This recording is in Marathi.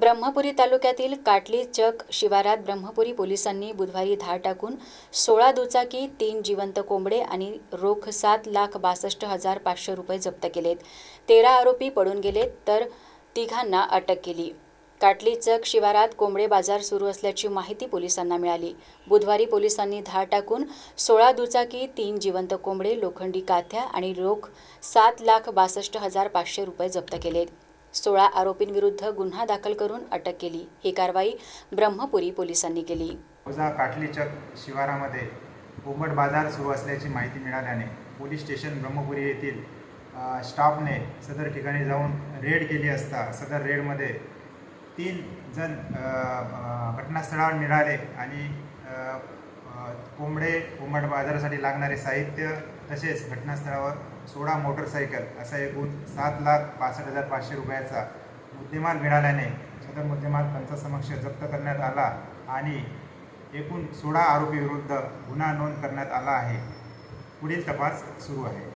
ब्रह्मपुरी तालुक्यातील काटली चक शिवारात ब्रह्मपुरी पोलिसांनी बुधवारी धाड टाकून सोळा दुचाकी तीन जिवंत कोंबडे आणि रोख सात लाख बासष्ट हजार पाचशे रुपये जप्त केलेत. तेरा आरोपी पडून गेलेत तर तिघांना अटक केली. काटली चक शिवारात कोंबडे बाजार सुरू असल्याची माहिती पोलिसांना मिळाली. बुधवारी पोलिसांनी धाड टाकून सोळा दुचाकी तीन जिवंत कोंबडे लोखंडी काथ्या आणि रोख सात लाख बासष्ट हजार पाचशे रुपये जप्त केलेत. सोळा आरोपींविरुद्ध गुन्हा दाखल करून अटक केली. ही कारवाई ब्रह्मपुरी पोलिसांनी केली. औजा काटलीचक शिवारामध्ये उमट बाजार सुरू असल्याची माहिती मिळाल्याने पोलीस स्टेशन ब्रह्मपुरी येथील स्टाफने सदर ठिकाणी जाऊन रेड केली असता सदर रेडमध्ये तीन जण घटनास्थळावर मिळाले आणि कोंबडे कोंबड बाजारासाठी लागणारे साहित्य तसेच घटनास्थळावर सोळा मोटरसायकल असा एकूण सात लाख पासष्ट हजार पाचशे रुपयाचा मुद्देमाल मिळाल्याने सदर मुद्देमाल पंचासमक्ष जप्त करण्यात आला आणि एकूण सोळा आरोपीविरुद्ध गुन्हा नोंद करण्यात आला आहे. पुढील तपास सुरू आहे.